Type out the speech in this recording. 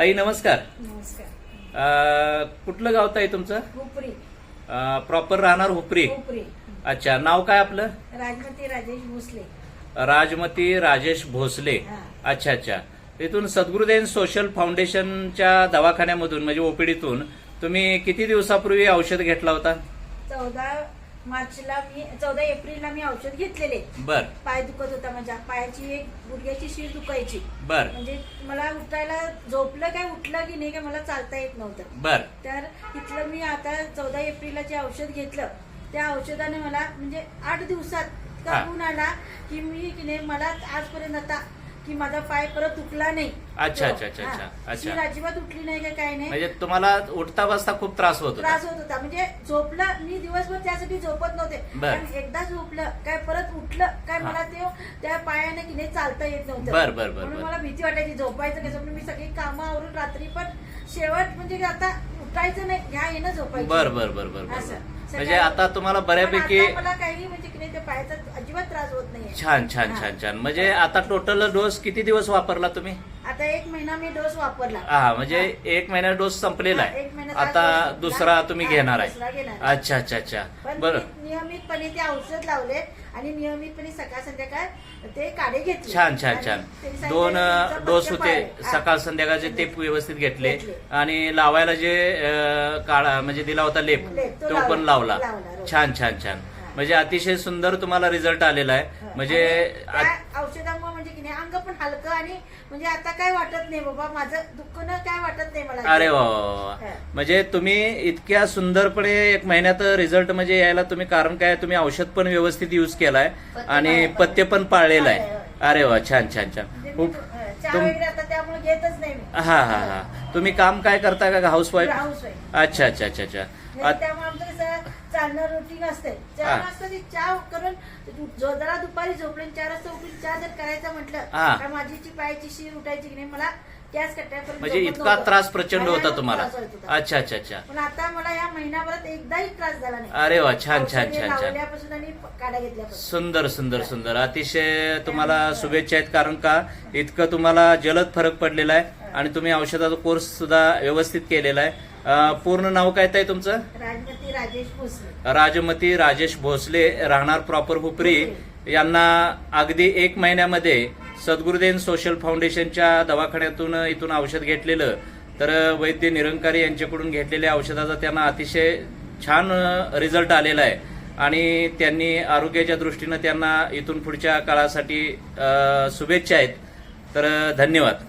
ताई नमस्कार. नमस्कार. अ, कुठलं गाव ताई तुमचं? हुपरी. प्रॉपर राहणार हुपरी. हुपरी. अच्छा नाव काय आपलं? राजमती राजेश भोसले. राजमती राजेश भोसले. हा. अच्छा अच्छा. इथून सद्गुरुदेव सोशल फाउंडेशनच्या दवाखान्यामधून म्हणजे ओपीडीतून तुम्ही किती दिवसापूर्वी औषध घेतला होता? चौदा मार्चला मी चौदा एप्रिलला मी औषध घेतलेले. बर. पाय दुखत होता माझ्या. पायाची एक गुडघ्याची शीर दुखायची. बर. म्हणजे मला उठायला झोपलं काय उठलं की नाही काय मला चालता येत नव्हतं. बर. तर इथलं मी आता चौदा एप्रिलला जे औषध घेतलं त्या औषधाने मला म्हणजे आठ दिवसात. काढून आला की मी की नाही मला आजपर्यंत आता की माझा पाय परत उठला नाही. अच्छा, अच्छा, अच्छा. अच्छा, अजिबात उठली नाही का काय नाही. म्हणजे तुम्हाला उठता बसता खूप त्रास होत होता. त्रास होत होता. म्हणजे झोपलं मी दिवसभर त्यासाठी झोपत नव्हते. बर. एकदा झोपलं काय परत उठलं काय हा. मला ते त्या पायाने की नाही चालता येत नव्हतं. बर, बर, बर, म्हणून बर. मला भीती वाटायची झोपायचं कसं? मी सगळी कामं आवरून रात्री पण शेवट म्हणजे आता उठायचं नाही ह्या येणं झोपायचं. बर बर बर बर बर असं. म्हणजे आता तुम्हाला पण बऱ्यापैकी आता मला काही म्हणजे की नाही त्या पायाचा अजिबात त्रास होत छान छान छान छान. म्हणजे आता टोटल डोस किती दिवस वापरला तुम्ही? आता एक महिना मी डोस वापरला. हा म्हणजे एक महिना डोस संपलेला आहे. आता. दुसरा तुम्ही घेणार आहे. अच्छा अच्छा अच्छा. बरं. नियमितपणे ते औषध लावले आणि नियमितपणे सकाळ संध्याकाळ ते काढे घेतले. छान छान छान. दोन डोस होते. सकाळ संध्याकाळचे ते व्यवस्थित घेतले. आणि लावायला जे काळा म्हणजे दिला होता लेप तो. पण लावला. छान छान छान. म्हणजे अतिशय सुंदर तुम्हाला रिझल्ट आलेला आहे. म्हणजे त्या औषधामुळे म्हणजे की नाही अंग पण हलकं आणि म्हणजे आता काय वाटत नाही बाबा माझं दुःख न काय वाटत नाही मला. अरे वा वा वा. हा. म्हणजे तुम्ही इतक्या सुंदरपणे एक महिन्यात रिझल्ट म्हणजे यायला तुम्ही कारण काय तुम्ही औषध पण व्यवस्थित युज केलाय आणि. पथ्य पण पाळलेलं आहे. पाळलंय, अरे वा छान छान छान. म्हणजे मी खूप अं, चहा तुम- वगैरे आता त्यामुळे घेतच नाही मी. हा हा हा. तुम्ही काम काय करता का हाऊस वाईफ हाऊस वाईफ अच्छा अच्छा अच्छा अच्छा. नाही, त्यामुळे आमचं कसं चालणं रुटीन असते चार. वाजता ती चहा करून जो जरा दुपारी झोपले आणि चार वाजता उठून चहा जर करायचं म्हटलं. तर माझी जी पायाची शीर उठायची की नाही मला गॅस कट्ट्यापर्यंत म्हणजे इतका. त्रास प्रचंड होता तुम्हाला. अच्छा अच्छा अच्छा. पण आता मला या महिनाभरात एकदाही त्रास झाला नाही. अरे वा छान छान छान छान. आणि घेतल्यापासून. सुंदर सुंदर सुंदर. अतिशय तुम्हाला शुभेच्छा आहेत कारण का इतकं तुम्हाला जलद फरक पडलेला आहे आणि तुम्ही औषधाचा कोर्स सुद्धा व्यवस्थित केलेला आहे. पूर्ण नाव काय आहे तुमचं? राजमती राजेश भोसले. राजमती राजेश भोसले राहणार प्रॉपर हुपरी. यांना अगदी एक महिन्यामध्ये सद्गुरुदेव सोशल फाउंडेशनच्या दवाखान्यातून इथून औषध घेतलेलं. तर वैद्य निरंकारी यांच्याकडून घेतलेल्या औषधाचा त्यांना अतिशय छान रिझल्ट आलेला आहे. आणि त्यांनी आरोग्याच्या दृष्टीनं त्यांना इथून पुढच्या काळासाठी शुभेच्छा आहेत. तर धन्यवाद.